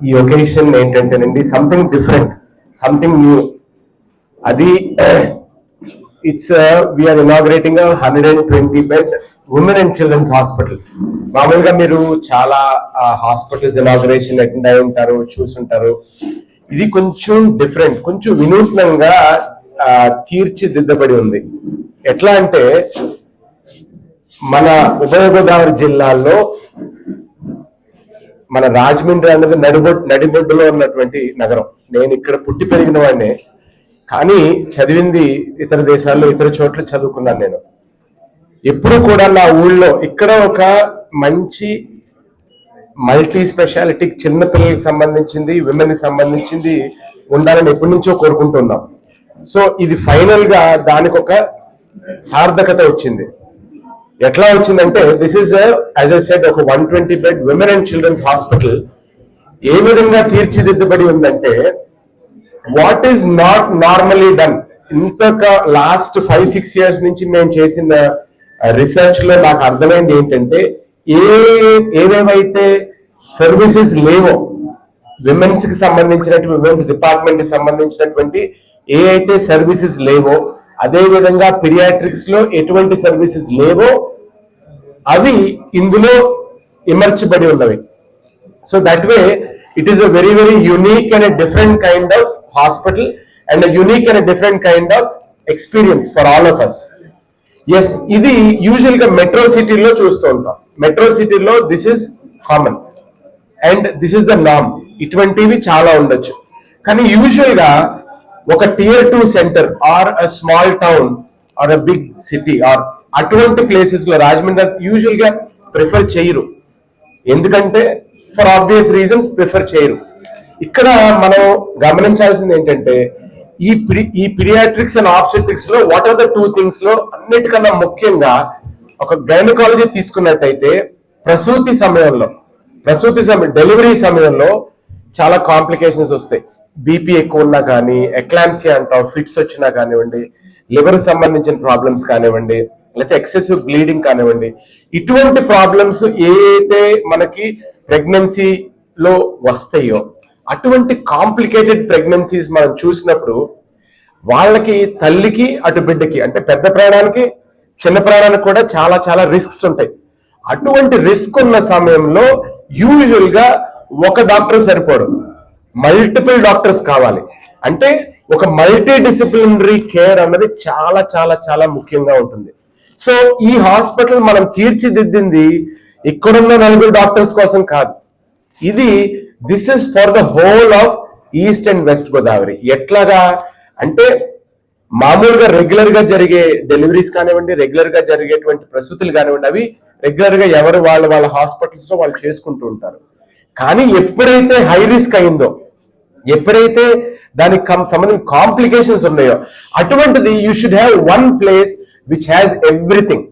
ఈ ఒకేషన్ ఏంటంటేనండి something different something new అది it's we're inaugurating hundred and twenty bed women and children's hospital మామూలుగా మీరు చాలా హాస్పిటల్స్ ఇనాగ్రేషన్ అటెండ్ అయి ఉంటారు చూసుంటారు. ఇది కొంచెం డిఫరెంట్ కొంచెం వినూత్నంగా తీర్చిదిద్దబడి ఉంది. ఎట్లా అంటే మన ఉభయ గోదావరి జిల్లాల్లో మన రాజమండ్రి అన్నది నడిబొడ్ నడిబొడ్డులో ఉన్నటువంటి నగరం. నేను ఇక్కడ పుట్టి పెరిగిన వాడినే. కానీ చదివింది ఇతర దేశాల్లో ఇతర చోట్ల చదువుకున్నాను నేను. ఎప్పుడు కూడా నా ఊళ్ళో ఇక్కడ ఒక మంచి మల్టీ స్పెషాలిటీ చిన్న పిల్లలకి సంబంధించింది విమెన్ సంబంధించింది ఉండాలని ఎప్పటి నుంచో కోరుకుంటున్నాం సో ఇది ఫైనల్గా దానికి ఒక సార్థకత వచ్చింది. ఎట్లా వచ్చిందంటే this is as a set ఒక one twenty bed women and children's hospital ఏ విధంగా తీర్చిదిద్దబడి ఉందంటే what is not normally done ఇంత లాస్ట్ ఫైవ్ సిక్స్ ఇయర్స్ నుంచి మేము చేసిన uh, రీసెర్చ్లో నాకు అర్థమైంది ఏంటంటే ఏ ఏవేవైతే సర్వీసెస్ లేవో విమెన్స్కి సంబంధించినటువంటి విమెన్స్ డిపార్ట్మెంట్కి సంబంధించినటువంటి ఏ అయితే సర్వీసెస్ లేవో అదే విధంగా పిరియాట్రిక్స్లో ఎటువంటి సర్వీసెస్ లేవో అవి ఇందులో ఇమర్చబడి ఉన్నవి. So that way it is a very very unique and different kind of hospital and unique and different kind of experience for all of us yes ఇది యూజువల్గా మెట్రో సిటీలో చూస్తూ ఉంటాం. మెట్రో సిటీలో this is common and this is the నామ్ ఇటువంటివి చాలా ఉండొచ్చు. కానీ యూజువల్గా ఒక tier two centre or a small town or a big city or అటువంటి ప్లేసెస్లో రాజమండ్రి యూజువల్గా ప్రిఫర్ చేయరు. ఎందుకంటే ఫర్ ఆబ్వియస్ రీజన్స్ ప్రిఫర్ చేయరు. ఇక్కడ మనం గమనించాల్సింది ఏంటంటే ఈ ఈ పిరియాట్రిక్స్ అండ్ ఆప్సెట్రిక్స్లో వాట్ ఆర్ ద టూ థింగ్స్లో అన్నిటికన్నా ముఖ్యంగా ఒక గైనకాలజీ తీసుకున్నట్టయితే ప్రసూతి సమయంలో ప్రసూతి సమయం డెలివరీ సమయంలో చాలా కాంప్లికేషన్స్ వస్తాయి. బీపీ ఎక్కువ ఉన్నా కానీ ఎక్లాంసీ అంటాం ఫిట్స్ వచ్చినా కానివ్వండి లివర్ సంబంధించిన ప్రాబ్లమ్స్ కానివ్వండి లేకపోతే ఎక్సెసివ్ బ్లీడింగ్ కానివ్వండి ఇటువంటి ప్రాబ్లమ్స్ ఏ అయితే మనకి ప్రెగ్నెన్సీలో వస్తాయో అటువంటి కాంప్లికేటెడ్ ప్రెగ్నెన్సీస్ మనం చూసినప్పుడు వాళ్ళకి తల్లికి అటు బిడ్డకి అంటే పెద్ద ప్రాణానికి చిన్న ప్రాణానికి కూడా చాలా చాలా రిస్క్స్ ఉంటాయి. అటువంటి రిస్క్ ఉన్న సమయంలో యూజువల్గా ఒక డాక్టర్ సరిపోడు. మల్టిపుల్ డాక్టర్స్ కావాలి. అంటే ఒక మల్టీ డిసిప్లినరీ కేర్ అన్నది చాలా చాలా చాలా ముఖ్యంగా ఉంటుంది. సో ఈ హాస్పిటల్ మనం తీర్చిదిద్దింది ఇక్కడున్న నలుగురు డాక్టర్స్ కోసం కాదు. ఇది this is for the whole of east and west Godavari ఎట్లాగా? అంటే మామూలుగా రెగ్యులర్గా జరిగే డెలివరీస్ కానివ్వండి రెగ్యులర్గా జరిగేటువంటి ప్రసూతులు కానివ్వండి అవి రెగ్యులర్గా ఎవరు వాళ్ళ వాళ్ళ హాస్పిటల్స్లో వాళ్ళు చేసుకుంటూ ఉంటారు. కానీ ఎప్పుడైతే హై రిస్క్ అయిందో ఎప్పుడైతే దానికి కం- సంబంధించిన కాంప్లికేషన్స్ ఉన్నాయో అటువంటిది you should have one place which has everything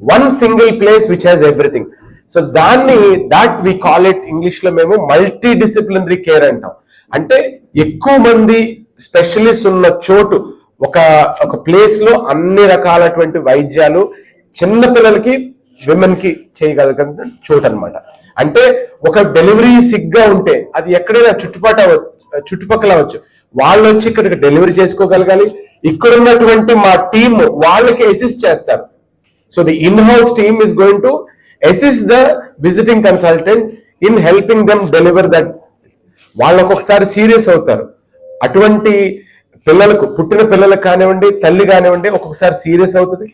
one single place which has everything so దాన్ని దాట్ వి కాల్ ఇట్ ఇంగ్లీష్లో మేము మల్టీ డిసిప్లినరీ కేర్ అంటాం. అంటే ఎక్కువ మంది స్పెషలిస్ట్ ఉన్న చోటు ఒక ఒక ప్లేస్లో అన్ని రకాలటువంటి వైద్యాలు చిన్న పిల్లలకి విమెన్కి చేయగలిగిన చోటు అనమాట అంటే ఒక డెలివరీ సిగ్గా ఉంటే అది ఎక్కడైనా చుట్టుపాట చుట్టుపక్కల అవ్వచ్చు. వాళ్ళు వచ్చి ఇక్కడికి డెలివరీ చేసుకోగలగాలి. ఇక్కడ ఉన్నటువంటి మా టీమ్ వాళ్ళకి అసిస్ట్ చేస్తారు. So the in house team is going to assist the visiting consultant in helping them deliver that వాళ్ళు ఒక్కొక్కసారి సీరియస్ అవుతారు. అటువంటి పిల్లలకు పుట్టిన పిల్లలకు కానివ్వండి తల్లి కానివ్వండి ఒక్కొక్కసారి సీరియస్ అవుతుంది.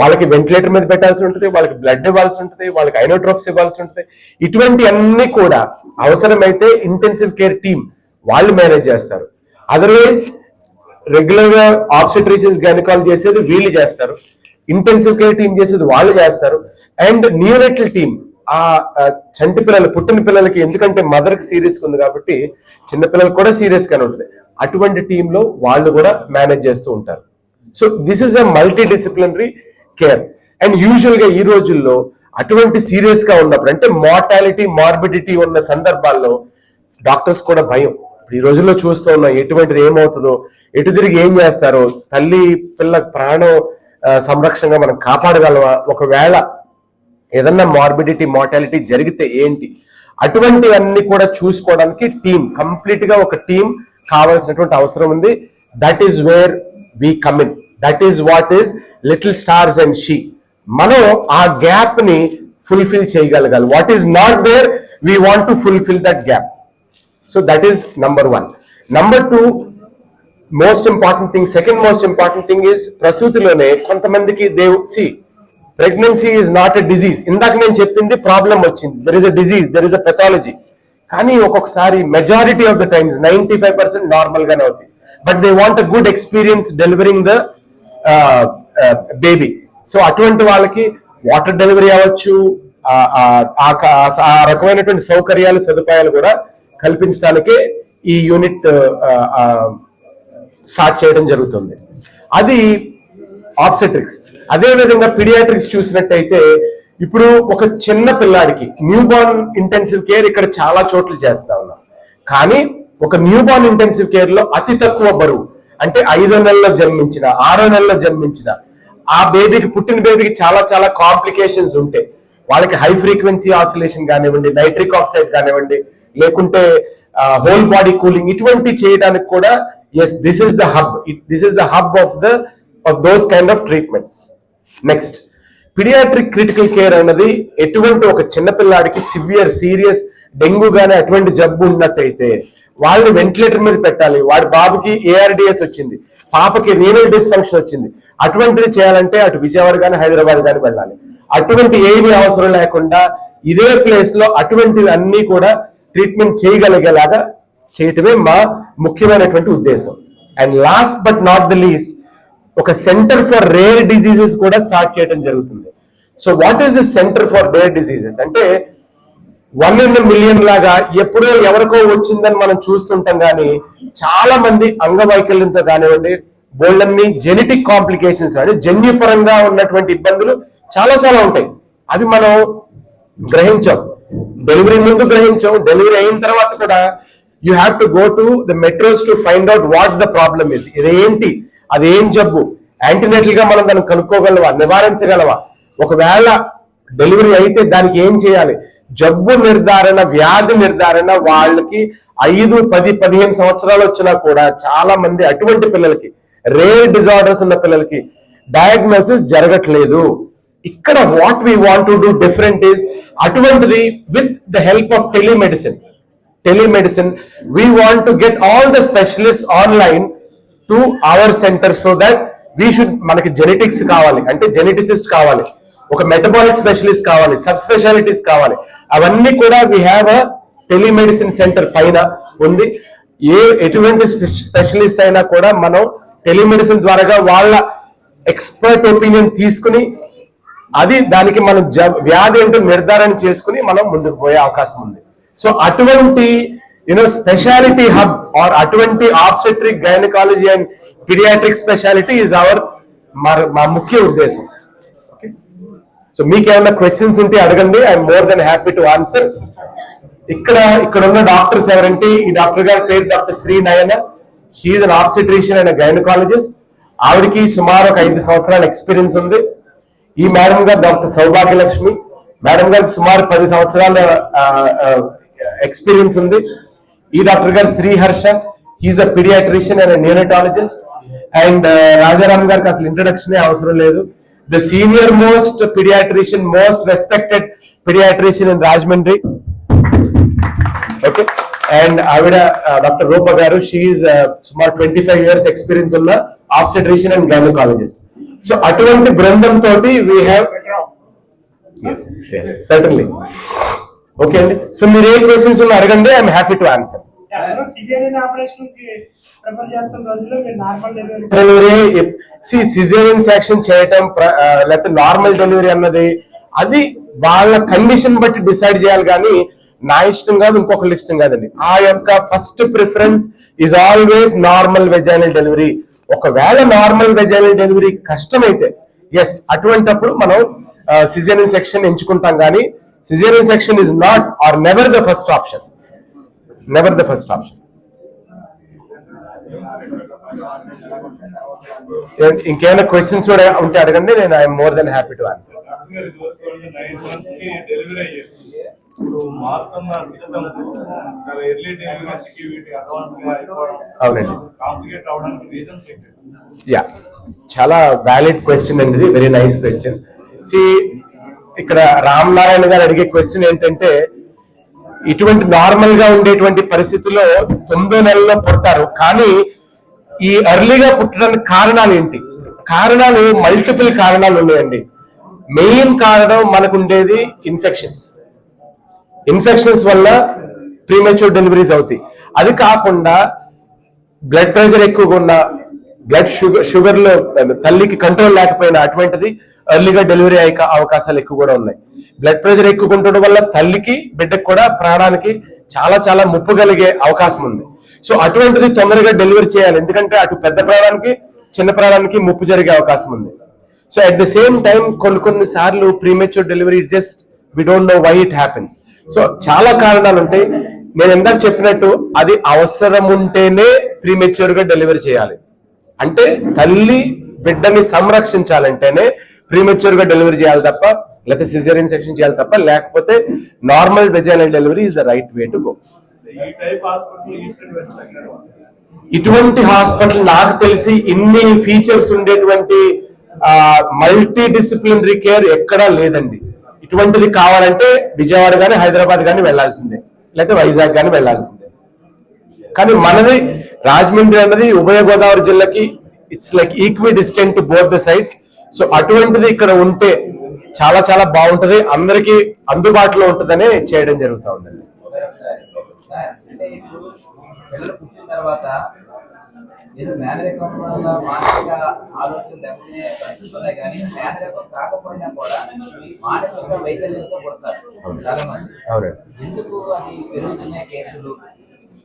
వాళ్ళకి వెంటిలేటర్ మీద పెట్టాల్సి ఉంటుంది వాళ్ళకి బ్లడ్ ఇవ్వాల్సి ఉంటుంది వాళ్ళకి ఐనోడ్రాప్స్ ఇవ్వాల్సి ఉంటుంది. ఇటువంటి అన్ని కూడా అవసరమైతే ఇంటెన్సివ్ కేర్ టీమ్ వాళ్ళు మేనేజ్ చేస్తారు. అదర్వైజ్ రెగ్యులర్గా ఆబ్స్టెట్రిషియన్స్ గైనకాలజీ చేసేది వీళ్ళు చేస్తారు. ఇంటెన్సివ్ కేర్ టీం చేసేది వాళ్ళు చేస్తారు. అండ్ న్యూరెటల్ టీం ఆ చంటి పిల్లలు పుట్టిన పిల్లలకి ఎందుకంటే మదర్కి సీరియస్ ఉంది కాబట్టి చిన్న పిల్లలు కూడా సీరియస్ గానే ఉంటుంది. అటువంటి టీంలో వాళ్ళు కూడా మేనేజ్ చేస్తూ ఉంటారు. So this is a multi disciplinary care and యూజువల్గా ఈ రోజుల్లో అటువంటి సీరియస్గా ఉన్నప్పుడు అంటే మార్టాలిటీ మార్బిడిటీ ఉన్న సందర్భాల్లో డాక్టర్స్ కూడా భయం. ఈ రోజుల్లో చూస్తూ ఉన్నాం ఎటువంటిది ఏమవుతుందో ఎటు తిరిగి ఏం చేస్తారో తల్లి పిల్ల ప్రాణం సంరక్షణగా మనం కాపాడగలవా ఒకవేళ ఏదన్నా మార్బిడిటీ మార్టాలిటీ జరిగితే ఏంటి? అటువంటివన్నీ కూడా చూసుకోవడానికి టీం కంప్లీట్గా ఒక టీం కావాల్సినటువంటి అవసరం ఉంది. That is where we come in that is what is little stars and she మనం ఆ గ్యాప్ని ఫుల్ఫిల్ చేయగలగాలి. What is not there we want to fulfil that gap so that is number one number two most important thing second most important thing is ప్రసూతిలోనే కొంతమందికి దేవ్ C pregnancy is not a disease ఇందాక నేను చెప్పింది problem వచ్చింది. There is a disease there is a pathology కానీ ఒక్కొక్కసారి majority of the times ninety five percent normal గానే అవుతుంది but they want a good experience delivering the baby so అటువంటి వాళ్ళకి వాటర్ డెలివరీ అవ్వచ్చు ఆ- ఆ- రకమైనటువంటి సౌకర్యాలు సదుపాయాలు కూడా కల్పించడానికే ఈ యూనిట్ స్టార్ట్ చేయడం జరుగుతుంది. అది ఆబ్సెట్రిక్స్ అదే విధంగా పిడియాట్రిక్స్ చూసినట్టయితే ఇప్పుడు ఒక చిన్న పిల్లాడికి న్యూ బార్న్ ఇంటెన్సివ్ కేర్ ఇక్కడ చాలా చోట్ల చేస్తా ఉన్నాం. కానీ ఒక న్యూ బార్న్ ఇంటెన్సివ్ కేర్లో అతి తక్కువ బరువు. అంటే ఐదో నెలలో జన్మించిన ఆరో నెలలో జన్మించిన ఆ బేబీకి పుట్టిన బేబీకి చాలా చాలా కాంప్లికేషన్స్ ఉంటాయి వాళ్ళకి హై ఫ్రీక్వెన్సీ ఆసిలేషన్ కానివ్వండి నైట్రిక్ ఆక్సైడ్ కానివ్వండి లేకుంటే హోల్ బాడీ కూలింగ్ ఇటువంటి చేయడానికి కూడా yes this is the hub this is the hub of the of those kind of treatments next paediatric critical care అన్నది ఎటువంటి ఒక చిన్నపిల్లాడికి సివియర్ సీరియస్ డెంగ్యూ గానీ అటువంటి జబ్బు ఉన్నట్టయితే వాళ్ళని వెంటిలేటర్ మీద పెట్టాలి. వాడి బాబుకి ఏఆర్డిఎస్ వచ్చింది. పాపకి రీనల్ డిస్ఫంక్షన్ వచ్చింది. అటువంటిది చేయాలంటే అటు విజయవాడ కానీ హైదరాబాద్ కానీ వెళ్ళాలి. అటువంటి ఏమీ అవసరం లేకుండా ఇదే ప్లేస్లో అటువంటివి అన్ని కూడా ట్రీట్మెంట్ చేయగలిగేలాగా చేయటమే మా ముఖ్యమైనటువంటి ఉద్దేశం. And last but not the least ఒక సెంటర్ ఫర్ రేర్ డిసీజెస్ కూడా స్టార్ట్ చేయడం జరుగుతుంది. So what is the centre for rare diseases అంటే వన్ ఇన్ మిలియన్ లాగా ఎప్పుడో ఎవరికో వచ్చిందని మనం చూస్తుంటాం కానీ చాలా మంది అంగవైకల్యంతో కానివ్వండి బోల్డన్ని జెనెటిక్ కాంప్లికేషన్స్ అంటే జన్యుపరంగా ఉన్నటువంటి ఇబ్బందులు చాలా చాలా ఉంటాయి. అవి మనం గ్రహించాం. డెలివరీ ముందు గ్రహించాం. డెలివరీ అయిన తర్వాత కూడా you have to go to the metros to find out what the problem is ఇదేంటి? అది ఏం జబ్బు? యాంటీనేటల్గా మనం దాన్ని కనుక్కోగలవా? నివారించగలవా? ఒకవేళ డెలివరీ అయితే దానికి ఏం చేయాలి? జబ్బు నిర్ధారణ వ్యాధి నిర్ధారణ వాళ్ళకి ఐదు పది పదిహేను సంవత్సరాలు వచ్చినా కూడా చాలా మంది అటువంటి పిల్లలకి రేర్ డిజార్డర్స్ ఉన్న పిల్లలకి డయాగ్నోసిస్ జరగట్లేదు. ఇక్కడ what we want to do different is అటువంటిది with the help of telemedicine telemedicine we want to get all the specialist online to our centre so that we should మనకి genetics కావాలి అంటే geneticist కావాలి ఒక metabolic specialist కావాలి sub specialities కావాలి. అవన్నీ కూడా we have a telemedicine centre పైన ఉంది. ఏ ఎటువంటి స్పెషలిస్ట్ అయినా కూడా మనం టెలిమెడిసిన్ ద్వారా వాళ్ళ ఎక్స్పర్ట్ ఒపీనియన్ తీసుకుని అది దానికి మనం జ- వ్యాధి ఏంటో నిర్ధారణ చేసుకుని మనం ముందుకు పోయే అవకాశం ఉంది. సో అటువంటి you know speciality hub or అటువంటి obstetric gynaecology and paediatric speciality is our మా ముఖ్య ఉద్దేశం. సో మీకు ఏమైనా క్వశ్చన్స్ ఉంటే అడగండి. I'm more than happy to answer ఇక్కడ ఇక్కడ ఉన్న డాక్టర్స్ ఎవరంటే ఈ డాక్టర్ గారి పేరు doctor Shri Nayana. She's an obstetrician and gynaecologist ఆవిడకి సుమారు ఒక ఐదు సంవత్సరాల ఎక్స్పీరియన్స్ ఉంది. ఈ మేడం గారు డాక్టర్ సౌభాగ్యలక్ష్మి. మేడం గారికి సుమారు పది సంవత్సరాల ఎక్స్పీరియన్స్ ఉంది. ఈ డాక్టర్ గారు Sriharsha. He's a paediatrician and neurotologist and Rajaram గారికి అసలు ఇంట్రడక్షన్ అవసరం లేదు. The senior most paediatrician most respected paediatrician in Rajahmundry okay and ఆవిడ డాక్టర్ రూప గారు షీఈ్ సుమారు ట్వంటీ ఫైవ్ ఇయర్స్ ఎక్స్పీరియన్స్ ఉన్న ఆబ్స్టెట్రిషియన్ అండ్ గైనకాలజిస్ట్ సో అటువంటి బృందం తోటి వీ హ్యావ్ సర్టన్లీ ఓకే అండి. సో మీరు ఏ క్వశ్చన్స్ ఉన్నా అడగండి I'm happy to answer delivery caesarean section చేయటం లేకపోతే నార్మల్ డెలివరీ అన్నది అది వాళ్ళ కండిషన్ బట్టి డిసైడ్ చేయాలి కానీ నా ఇష్టం కాదు ఇంకొకరి ఇష్టం కాదండి. ఆ యొక్క first preference is always normal vaginal delivery ఒకవేళ నార్మల్ వెజైనల్ డెలివరీ కష్టమైతే ఎస్ అటువంటప్పుడు మనం సిజేరియన్ సెక్షన్ ఎంచుకుంటాం కానీ caesarean section is not or never the first option never the first option ఇంకేమైనా క్వశ్చన్స్ కూడా ఉంటే అడగండి నేను I'm more than happy to answer అవునండి. యా చాలా వ్యాలిడ్ క్వశ్చన్ అండి ఇది. వెరీ నైస్ క్వశ్చన్ సి ఇక్కడ రామ్ నారాయణ గారు అడిగే క్వశ్చన్ ఏంటంటే ఇటువంటి నార్మల్గా ఉండేటువంటి పరిస్థితుల్లో తొమ్మిదో నెలలో పుడతారు. కానీ ఈ ఎర్లీగా పుట్టడానికి కారణాలు ఏంటి? కారణాలు మల్టిపుల్ కారణాలు ఉన్నాయండి. మెయిన్ కారణం మనకు ఉండేది ఇన్ఫెక్షన్స్ ఇన్ఫెక్షన్స్ వల్ల ప్రీమెచ్యూర్ డెలివరీస్ అవుతాయి. అది కాకుండా బ్లడ్ ప్రెషర్ ఎక్కువగా ఉన్న బ్లడ్ షుగర్ షుగర్లో తల్లికి కంట్రోల్ లేకపోయినా అటువంటిది ఎర్లీగా డెలివరీ అయ్యే అవకాశాలు ఎక్కువ కూడా ఉన్నాయి. బ్లడ్ ప్రెషర్ ఎక్కువ ఉండడం వల్ల తల్లికి బిడ్డకు కూడా ప్రాణానికి చాలా చాలా ముప్పు కలిగే అవకాశం ఉంది. సో అటువంటిది తొందరగా డెలివరీ చేయాలి. ఎందుకంటే అటు పెద్ద ప్రాణానికి చిన్న ప్రాణానికి ముప్పు జరిగే అవకాశం ఉంది. So at the same time కొన్ని కొన్ని సార్లు premature delivery just we don't know why it happens so చాలా కారణాలు ఉంటాయి నేను ఎందాక చెప్పినట్టు అది అవసరం ఉంటేనే ప్రీమెచ్యూర్గా డెలివరీ చేయాలి. అంటే తల్లి బిడ్డని సంరక్షించాలంటేనే ప్రీమెచ్యూర్గా డెలివరీ చేయాలి తప్ప లేకపోతే సిజేరియన్ సెక్షన్ చేయాలి తప్ప లేకపోతే normal vaginal delivery is the right way to go. ఇటువంటి హాస్పిటల్ నాకు తెలిసి ఇన్ని ఫీచర్స్ ఉండేటువంటి మల్టీ డిసిప్లినరీ కేర్ ఎక్కడా లేదండి. ఇటువంటిది కావాలంటే విజయవాడ కానీ హైదరాబాద్ కానీ వెళ్ళాల్సిందే. లేకపోతే వైజాగ్ కానీ వెళ్ళాల్సిందే. కానీ మనది రాజమండ్రి అన్నది ఉభయ గోదావరి జిల్లాకి it's like equidistant to both the sides so అటువంటిది ఇక్కడ ఉంటే చాలా చాలా బాగుంటది. అందరికీ అందుబాటులో ఉంటుందనే చేయడం జరుగుతూ ఉందండి. ఏదో మేనరికం వల్ల మానసిక దెబ్బతినే పరిస్థితులు ఉన్నాయి కానీ మేనరికం కాకపోయినా కూడా మానసిక వైకల్యంతో పుడతారు చాలా మంది ఎందుకు అది పెరుగుతున్న కేసులు?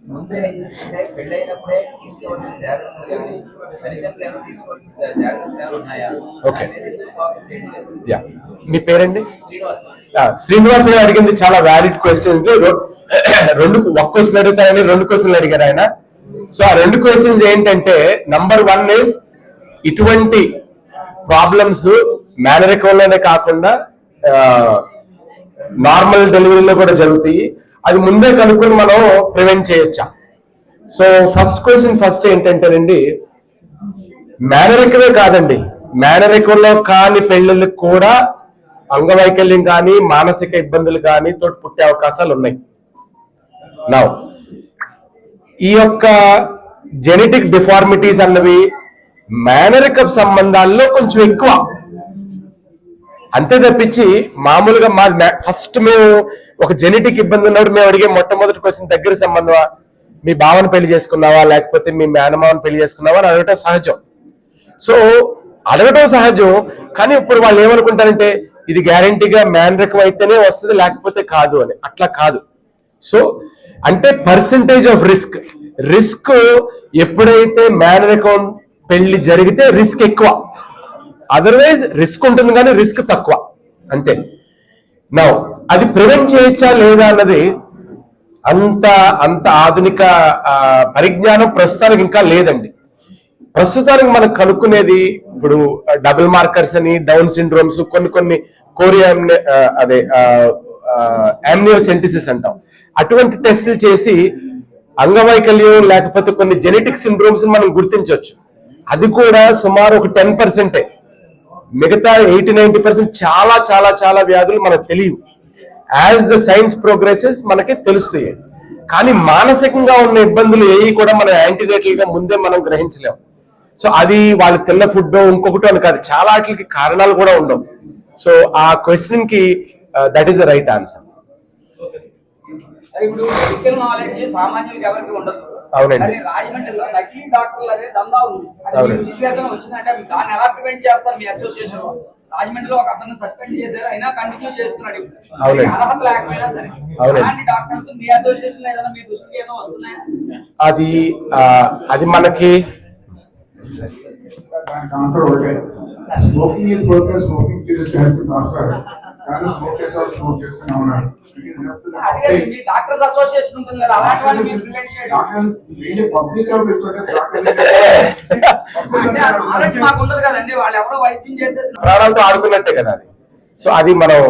ముందే అంటే పెళ్ళైనప్పుడే తీసుకోవాల్సిన జాగ్రత్తలు కానీ తల్లిదండ్రులు ఏమైనా తీసుకోవాల్సిన జాగ్రత్తలు ఉన్నాయా? యా. మీ పేరండి? శ్రీనివాస్ గారు అడిగింది చాలా వ్యాలిడ్ క్వశ్చన్ రెండు ఒక్క క్వశ్చన్ అడుగుతారని రెండు క్వశ్చన్లు అడిగారు ఆయన. సో ఆ రెండు క్వశ్చన్స్ ఏంటంటే నంబర్ వన్ ఇస్ ఇటువంటి ప్రాబ్లమ్స్ మేనరికంలోనే కాకుండా నార్మల్ డెలివరీలో కూడా జరుగుతాయి. అది ముందే కనుక్కొని మనం ప్రివెంట్ చేయొచ్చా? సో ఫస్ట్ క్వశ్చన్ ఫస్ట్ ఏంటంటేనండి మేనరికమే కాదండి. మేనరికంలో కాని పెళ్ళిళ్ళకి కూడా అంగవైకల్యం కానీ మానసిక ఇబ్బందులు కానీ తోటి పుట్టే అవకాశాలు ఉన్నాయి. నా ఈ యొక్క జెనెటిక్ డిఫార్మిటీస్ అన్నవి మేనరిక సంబంధాల్లో కొంచెం ఎక్కువ. అంతే తప్పించి మామూలుగా మా ఫస్ట్ మేము ఒక జెనెటిక్ ఇబ్బంది ఉన్నప్పుడు మేము అడిగే మొట్టమొదటి క్వశ్చన్ దగ్గర సంబంధమా? మీ భావన పెళ్ళి చేసుకున్నావా? లేకపోతే మీ మేనమావని పెళ్ళి చేసుకున్నావా? అని అడగటం సహజం. సో అడగటం సహజం కానీ ఇప్పుడు వాళ్ళు ఏమనుకుంటారంటే ఇది గ్యారంటీగా మేనరికం అయితేనే వస్తుంది లేకపోతే కాదు అని. అట్లా కాదు. సో అంటే పర్సంటేజ్ ఆఫ్ రిస్క్ రిస్క్ ఎప్పుడైతే మేనరికం పెళ్ళి జరిగితే రిస్క్ ఎక్కువ. అదర్వైజ్ రిస్క్ ఉంటుంది కానీ రిస్క్ తక్కువ. అంతే. నౌ అది ప్రివెంట్ చేయొచ్చా లేదా అన్నది అంత అంత ఆధునిక పరిజ్ఞానం ప్రస్తుతానికి ఇంకా లేదండి. ప్రస్తుతానికి మనం కనుక్కునేది ఇప్పుడు డబుల్ మార్కర్స్ అని డౌన్ సిండ్రోమ్స్ కొన్ని కొన్ని కోరియా అదే యామ్నియోసెంటిసిస్ అంటాం. అటువంటి టెస్టులు చేసి అంగవైకల్యం లేకపోతే కొన్ని జెనెటిక్ సిండ్రోమ్స్ మనం గుర్తించవచ్చు. అది కూడా సుమారు ఒక టెన్ పర్సెంటే మిగతా ఎయిటీ నైన్టీ పర్సెంట్ చాలా చాలా చాలా వ్యాధులు మనకు తెలియవు. యాజ్ ద సైన్స్ ప్రోగ్రెసెస్ మనకి తెలుస్తాయి. కానీ మానసికంగా ఉన్న ఇబ్బందులు ఏవి కూడా మనం యాంటీనేటల్గా ముందే మనం గ్రహించలేము సో అది వాళ్ళ తెల్ల ఫుడ్ ఇంకొకటి అని కాదు చాలా వాటికి కారణాలు కూడా ఉండవు. సో ఆ క్వశ్చన్కి that is the right answer ఇప్పుడు మెడికల్ నాలెడ్జ్ సామాన్యులకు ఎవరికి ఉండదు. అవునండి. రాజమండ్రిలో నకిలీ డాక్టర్లు అనే దందా ఉంది. అది వచ్చిందంటే దాన్ని ఎలా ప్రివెంట్ చేస్తారు మీ అసోసియేషన్లో. రాజమండ్రిలో ఒక అతను సస్పెండ్ చేశారు అయినా కంటిన్యూ చేస్తున్నాడు అవునండి. అర్హత లేకపోయినా సరే. అవునండి. అలాంటి డాక్టర్స్ మీ అసోసియేషన్లో ఏదైనా మీ దృష్టికి ఏదైనా వస్తున్నాయా? అది అది మనకి స్మోకింగ్ ఇస్ స్మోకింగ్ కానీ స్మోక్ చేసేవాడు స్మోక్ చేస్తూనే ఉన్నాడు అదే మీ డాక్టర్స్ అసోసియేషన్ ఉంటుంది కదా అలాంటి వాళ్ళు మీరు ప్రివెంట్ చేయడం. పబ్లిక్ అంటే నాలెడ్జ్ మాకు ఉండదు కదండి వాళ్ళు ఎవరో వైద్యం చేసేసిన ప్రాణాలతో ఆడుకున్నట్టే కదా అది. సో అది మనం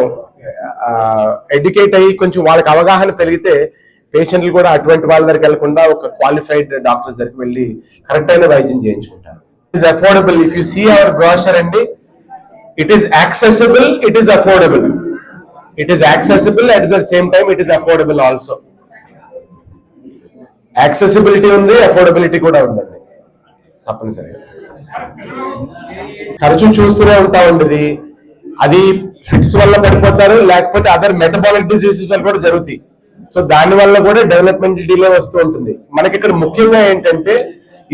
ఎడ్యుకేట్ అయ్యి కొంచెం వాళ్ళకి అవగాహన పెరిగితే పేషెంట్లు కూడా అటువంటి వాళ్ళ దగ్గరికి వెళ్ళకుండా ఒక క్వాలిఫైడ్ డాక్టర్స్ దగ్గరికి వెళ్ళి కరెక్ట్ అయిన వైద్యం చేయించుకుంటారు. It is affordable if you see our brochure అండి it is accessible it is affordable it is accessible at the same time it is affordable also accessibility ఉంది అఫోర్డబిలిటీ కూడా ఉందండి. తప్పనిసరిగా. తరచూ చూస్తూనే ఉంటా ఉండేది అది ఫిట్స్ వల్ల పడిపోతారు లేకపోతే అదర్ మెటబాలిక్ డిసీజెస్ వల్ల కూడా జరుగుతాయి. సో దాని వల్ల కూడా డెవలప్మెంట్ డిలే వస్తూ ఉంటుంది. మనకి ఇక్కడ ముఖ్యంగా ఏంటంటే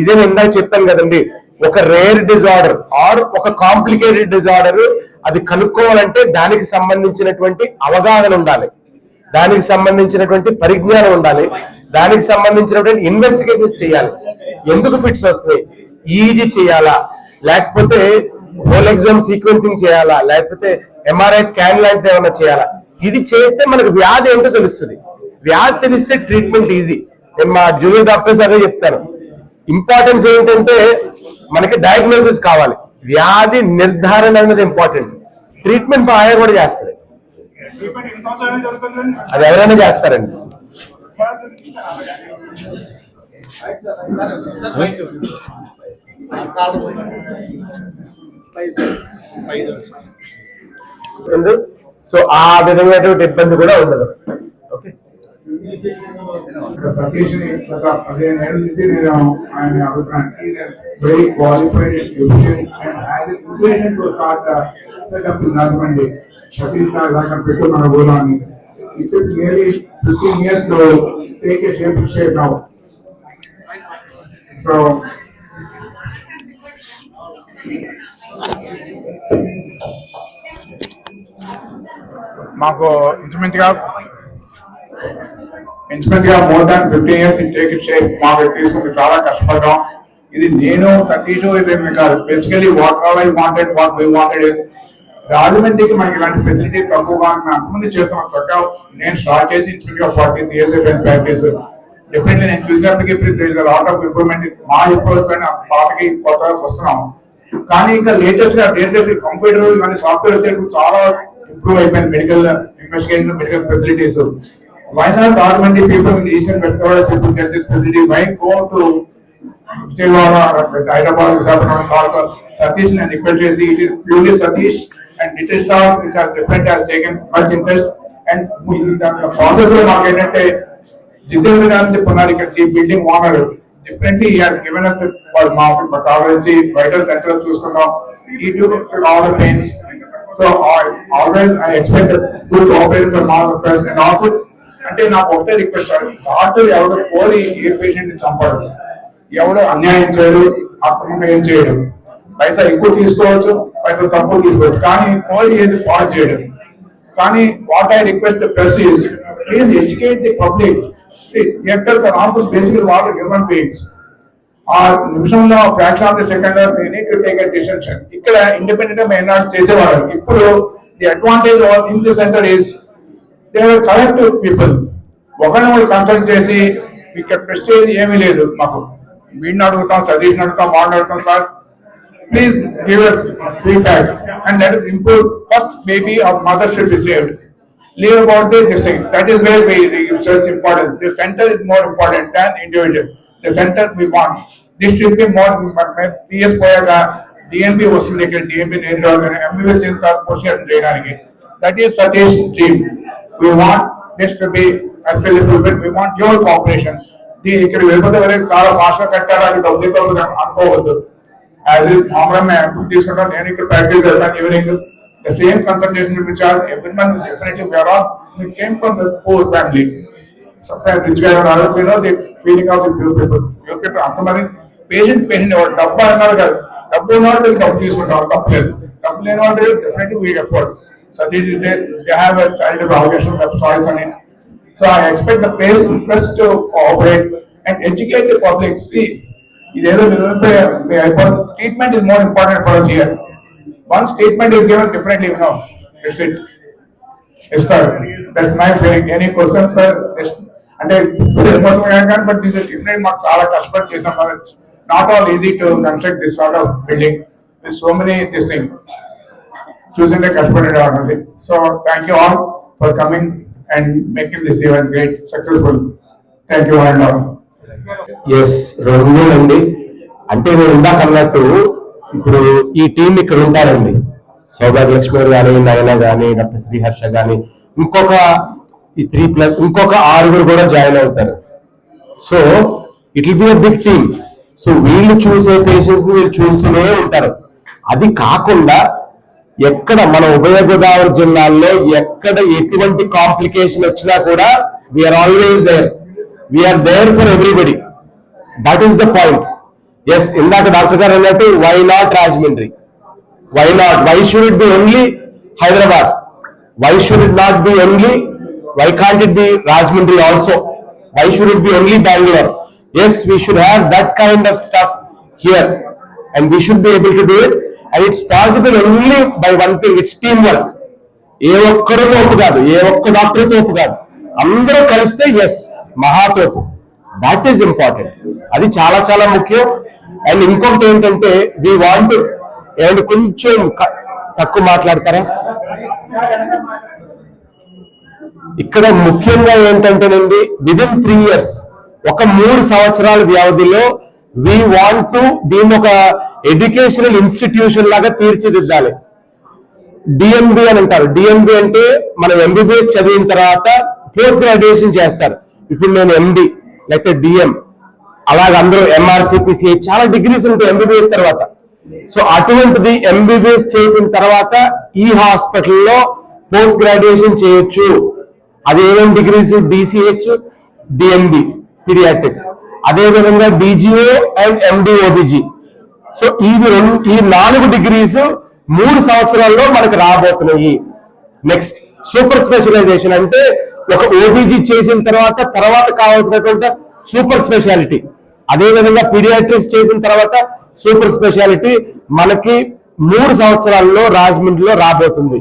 ఇదే నేను ఇందాక చెప్పాను కదండి ఒక రేర్ డిజార్డర్ ఆర్ ఒక కాంప్లికేటెడ్ డిజార్డర్ అది కనుక్కోవాలంటే దానికి సంబంధించినటువంటి అవగాహన ఉండాలి. దానికి సంబంధించినటువంటి పరిజ్ఞానం ఉండాలి. దానికి సంబంధించినటువంటి ఇన్వెస్టిగేషన్స్ చేయాలి. ఎందుకు ఫిట్స్ వస్తాయి? ఈజీ చేయాలా? లేకపోతే హోల్ ఎగ్జామ్ సీక్వెన్సింగ్ చేయాలా? లేకపోతే ఎంఆర్ఐ స్కాన్ లాంటిది ఏమైనా చేయాలా? ఇది చేస్తే మనకు వ్యాధి ఏంటో తెలుస్తుంది. వ్యాధి తెలిస్తే ట్రీట్మెంట్ ఈజీ నేను మా జూనియర్ డాక్టర్స్ అదే చెప్తాను. ఇంపార్టెన్స్ ఏంటంటే మనకి డయాగ్నోసిస్ కావాలి. వ్యాధి నిర్ధారణ అనేది ఇంపార్టెంట్ ట్రీట్మెంట్ బాగా కూడా చేస్తుంది అది ఎవరైనా చేస్తారండి. సో ఆ విధమైనటువంటి ఇబ్బంది కూడా ఉండదు. ఓకే సతీష్ గత పదిహేను ఏళ్ళ నుంచి నేను ఆయన అభిప్రాయం very qualified efficient and has inspiration to start setup in Rajahmundry Satish లాగా పెట్టు మన ఊళ్ళో అని it took nearly fifteen years to take a shape shape now so మాకు ఇంచుమించు గా ఇన్స్పెక్ట్గా more than fifteen years take it shape మాకు తీసుకుని చాలా కష్టపడ్డాం ఇది నేను సతీష్ ఇదేమి కాదు. Basically what all I wanted what why wanted రాజమండ్రికి మనకి ఇలాంటి ఫెసిలిటీ తక్కువగా అంతమంది చేస్తున్నాం చక్క నేను స్టార్ట్ చేసి ఇన్స్టిట్యూట్గా ఫార్టీ ఇయర్స్ అయిపోయింది ప్రాక్టీస్ డెఫినెట్లీ నేను చూసినప్పటికీ ఇప్పుడు లాట్ ఆఫ్ ఇంప్రూవ్మెంట్ మా ఇంప్రూవ్మెంట్ పైన పాటకి కొత్తగా వస్తున్నాం. కానీ ఇంకా లేటెస్ట్గా లేటెస్ట్ కంప్యూటర్ ఇవన్నీ సాఫ్ట్వేర్ వచ్చేటప్పుడు చాలా ఇంప్రూవ్ అయిపోయింది. Medical investigation medical facilities why not Rajahmundry people in eastern west Godavari people get this facility why go to Vijayawada Hyderabad Visakhapatnam తర్వాత సతీష్ నేను రిక్వెస్ట్ చేసి it is purely Satish and it is staff which has different has taken much interest and ప్రాసెస్లో మాకు ఏంటంటే జితేంద్ర గారిని చెప్పన్నారు ఇక్కడ ఈ building owner differently has given us for మా మా కాలేజీ వైటల్ సెంటర్ చూసుకున్నాం ఈ to all the pains so always I expect good cooperate for మా ప్రెస్ అండ్ ఆల్సో అంటే నాకు ఒకటే రిక్వెస్ట్ డాక్టర్ ఎవడో కోరి ఏ పేషెంట్ని చంపడు. ఎవడు అన్యాయం చేయడు అక్రమంగా ఏం చేయడు. పైసా ఎక్కువ తీసుకోవచ్చు పైసా తక్కువ తీసుకోవచ్చు. కానీ కోరి ఏది పాడు చేయడం. కానీ what I request press is please educate the public. ఎక్కడ office basically what human beings ఆ నిమిషంలో fraction of the second they need to take decision ఇక్కడ ఇండిపెండెంట్గా మేము నాట్ చేసేవారు. ఇప్పుడు the advantage in the centre is they correct people ఒకరిని ఒకరు కన్సల్ట్ చేసి ఇక్కడ ప్రెస్టేజ్ ఏమీ లేదు మాకు. వీడిని అడుగుతాం సతీష్ని అడుగుతాం వాళ్ళని అడుగుతాం sir. Please give feedback and that is improve first baby of mother should be saved leave about the this thing. That is where we we stress importance. The center is more important than individual. The center we want. This should be more పోయాక DMB వస్తుంది ఇక్కడ. DMB నేను MBBS post చేయడానికి. That is Satish dream we want this to be available but we want your cooperation దీ ఇక్కడ వెళ్ళిపోతే వరకు చాలా భాష కట్టారు. అది డబ్బులు ఇవ్వకూడదు అనుకోవద్దు. యాజ్ మామూలుగా మేము ఎప్పుడు తీసుకుంటాం నేను ఇక్కడ ప్రాక్టీస్ చేస్తాను evening the same consultation which are everyone is definitely aware of, we came from the poor family. Sometimes rich guy or other, you know, the feeling of the poor people. Poor people, అంతమంది patient patient ఎవరు డబ్బు అన్నారు కదా. డబ్బు ఉన్నవాడు డబ్బు తీసుకుంటాం. తప్పలేదు డబ్బు లేని వాడు definitely we effort Satish they they have a child obligation of choice అని so I expect the place plus to cooperate and educate the public see ఇదేదో నిజంగా అయిపోతుంది treatment is more important for us here One statement is given differently, you know, it's it. Yes, sir, that's my feeling. Any questions, sir? Yes. అంటే but this different మాకు చాలా కష్టపడి చేసాం కదా not all easy to construct this sort of building with so many this thing చూసింటే కష్టపడి ఉంటుంది So thank you all for coming. And making this event great, successful. Thank you and all. Yes రెండు అండి. అంటే నేను ఇందాక అన్నట్టు ఇప్పుడు ఈ టీం ఇక్కడ ఉంటారండి. సౌభాగ్యలక్ష్మి గారు కానీ నయన కానీ డాక్టర్ శ్రీహర్ష కానీ ఇంకొక ఈ త్రీ ప్లస్ ఇంకొక ఆరుగురు కూడా జాయిన్ అవుతారు. So it will be a big team so వీళ్ళు చూసే పేషెంట్స్ మీరు వీళ్ళు చూస్తూనే ఉంటారు. అది కాకుండా ఎక్కడ మన ఉభయ గోదావరి జిల్లాల్లో ఎక్కడ ఎటువంటి కాంప్లికేషన్ వచ్చినా కూడా we're always there we're there for everybody that is the point yes ఇందాక డాక్టర్ గారు అన్నట్టు why not Rajahmundry why not why should it be only Hyderabad why should it not be only why can't it be Rajahmundry also why should it be only Bengaluru yes we should have that kind of stuff here and we should be able to do it and it's possible only by one thing it's team work ఏ ఒక్కరు తోపు కాదు ఏ ఒక్క doctor తోపు కాదు. అందరూ కలిస్తే yes మహాతోపు. That is important అది చాలా చాలా ముఖ్యం. అండ్ ఇంకొకటి ఏంటంటే వి వాంట్ ఏమంటే కొంచెం క- తక్కువ మాట్లాడతారా? ఇక్కడ ముఖ్యంగా ఏంటంటేనండి విదిన్ త్రీ ఇయర్స్ ఒక మూడు సంవత్సరాల వ్యవధిలో వి వాంట్ టు దీన్ని ఒక ఎడ్యుకేషనల్ ఇన్స్టిట్యూషన్ లాగా తీర్చిదిద్దాలి. డిఎంబి అని అంటారు. డిఎంబి అంటే మనం ఎంబీబీఎస్ చదివిన తర్వాత పోస్ట్ గ్రాడ్యుయేషన్ చేస్తారు. ఇప్పుడు నేను ఎండి లేకపోతే డిఎం అలాగే అందరూ ఎంఆర్సిపిసి చాలా డిగ్రీస్ ఉంటాయి ఎంబీబీఎస్ తర్వాత. సో అటువంటిది ఎంబీబీఎస్ చేసిన తర్వాత ఈ హాస్పిటల్లో పోస్ట్ గ్రాడ్యుయేషన్ చేయొచ్చు. అది ఏమేమి డిగ్రీస్? DCH DMB paediatrics. అదేవిధంగా BGO DGO and MDOBG so ఇవి రెండు ఈ నాలుగు డిగ్రీస్ మూడు సంవత్సరాల్లో మనకు రాబోతున్నాయి. నెక్స్ట్ సూపర్ స్పెషలైజేషన్ అంటే ఒక ఓబీజీ చేసిన తర్వాత తర్వాత కావాల్సినటువంటి సూపర్ స్పెషాలిటీ అదేవిధంగా పీడియాట్రిక్స్ చేసిన తర్వాత సూపర్ స్పెషాలిటీ మనకి మూడు సంవత్సరాల్లో రాజమండ్రిలో రాబోతుంది.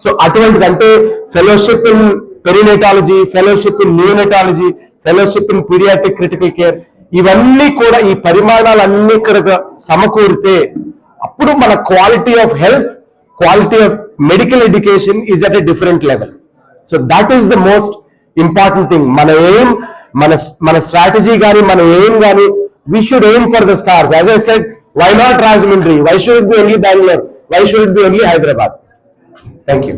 సో అటువంటిది అంటే fellowship in perinatology fellowship in neonatology fellowship in paediatric critical care ఇవన్నీ కూడా ఈ పరిమాణాలన్నీ ఇక్కడ సమకూరితే అప్పుడు మన quality of health quality of medical education is at a different level so that is the most important thing మన ఏం మన మన స్ట్రాటజీ కానీ మన ఏం కానీ we should aim for the stars as I said why not Rajahmundry why should be only Bengaluru why should be only Hyderabad thank you